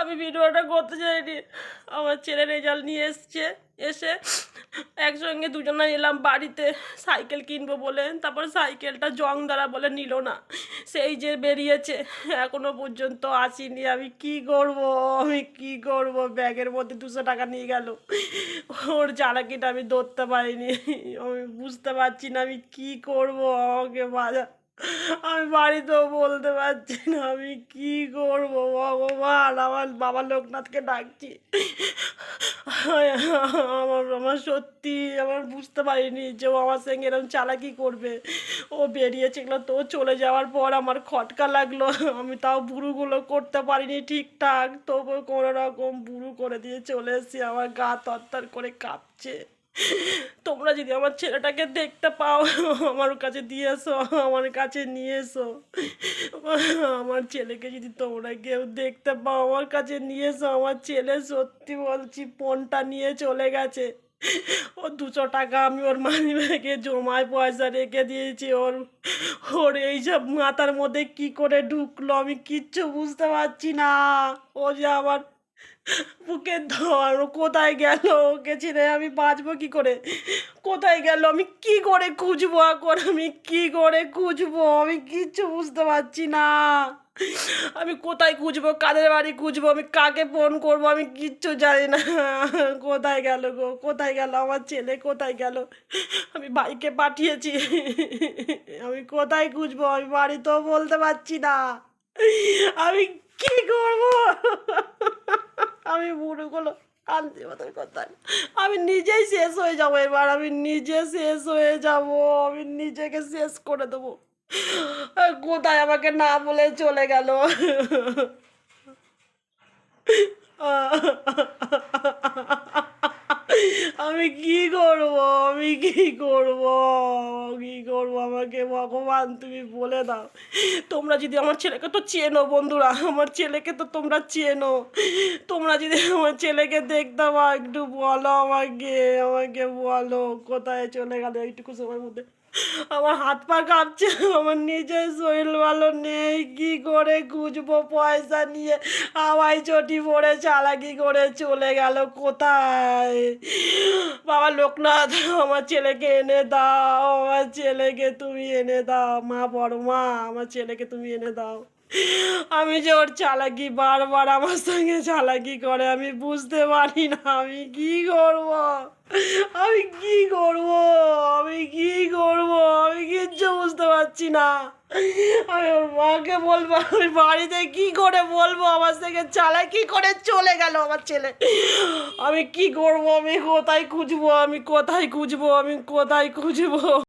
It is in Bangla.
আমি ভিডিওটা করতে চাইনি। আমার ছেলে রেজাল্ট নিয়ে এসছে, এসে একসঙ্গে দুজনে এলাম বাড়িতে সাইকেল কিনবো বলে। তারপর সাইকেলটা জং দ্বারা বলে নিল না। সেই যে বেরিয়েছে, এখনও পর্যন্ত আসিনি। আমি কি করব? আমি কি করব? ব্যাগের মধ্যে দুশো টাকা নিয়ে গেল। ওর চালাকিটা আমি ধরতে পারিনি। আমি বুঝতে পারছি না আমি কি করব? আমাকে বাজা আমি বাড়িতেও বলতে পারছি না, আমি কি করব ভগবান? আমার বাবা লোকনাথকে ডাকছি। আমার আমার সত্যি, আমার বুঝতে পারিনি যে ও আমার সঙ্গে এরকম চালাকি করবে। ও বেরিয়েছিল তো চলে যাওয়ার পর আমার খটকা লাগল। আমি তাও বুড়ুগুলো করতে পারিনি ঠিকঠাক তবু কোনো রকম বুড়ু করে দিয়ে চলে এসেছি। আমার গা তরতর করে কাঁপছে। তোমরা যদি আমার ছেলেটাকে দেখতে পাও, আমার কাছে দিয়ে এসো, আমার কাছে নিয়ে এসো। আমার ছেলেকে যদি তোমরা কেউ দেখতে পাও, আমার কাছে নিয়ে এসো। আমার ছেলে সত্যি বলছি, ফোনটা নিয়ে চলে গেছে। ও দুশো টাকা আমি ওর মানি ব্যাগে জমায় পয়সা রেখে দিয়েছি। ওর ওর এইসব মাথার মধ্যে কি করে ঢুকলো আমি কিচ্ছু বুঝতে পারছি না। ও যে আমার বুকে ধর ও কোথায় গেল? ওকে ছেড়ে আমি বাঁচবো কি করে? কোথায় গেল? আমি কি করে খুঁজবো এখন? আমি কি করে খুঁজবো? আমি কিচ্ছু বুঝতে পারছি না। আমি কোথায় খুঁজবো? কাদের বাড়ি খুঁজবো? আমি কাকে ফোন করব? আমি কিচ্ছু জানি না। কোথায় গেল গো? কোথায় গেল? আমার ছেলে কোথায় গেল? আমি বাইকে পাঠিয়েছি। আমি কোথায় খুঁজবো? আমি বাড়িতেও বলতে পারছি না। আমি কি করব? আমি বুড়োগুলো কান্দি মতন কথা। আমি নিজেই শেষ হয়ে যাব এবার, আমি নিজে শেষ হয়ে যাব, আমি নিজেকে শেষ করে দেবো। কোথায় আমাকে না বলে চলে গেল? আমি কি করব? আমি কি করব? কি করব? আমাকে ভগবান, তুমি বলে দাও। তোমরা যদি আমার ছেলেকে তো চেনো বন্ধুরা, আমার ছেলেকে তো তোমরা চেনো। তোমরা যদি আমার ছেলেকে দেখতে পাও, একটু বলো আমাকে আমাকে বলো। কোথায় চলে গেল? এইটুকু সময়ের মধ্যে। আমার হাত পা কাঁপছে, আমার নিজের শরীর ভালো নেই, কি করে খুঁজবো পয়সা নিয়ে? হাওয়াই চটি পরে চালাকি করে চলে গেল কোথায়? বাবা লোকনাথ, আমার ছেলেকে এনে দাও, আমার ছেলেকে তুমি এনে দাও। মা বড় মা, আমার ছেলেকে তুমি এনে দাও। আমি যে ওর চালাকি বারবার আমার সঙ্গে চালাকি করে, আমি বুঝতে পারি না, আমি কি করব? আমি কি করব আমি কি করব আমি কিচ্ছু বুঝতে পারছি না। আমি ওর মাকে বলব, আমি বাড়িতে কি করে বলব? আমার থেকে চালাকি করে চলে গেল আমার ছেলে? আমি কি করব? আমি কোথায় খুঁজবো? আমি কোথায় খুঁজবো? আমি কোথায় খুঁজবো?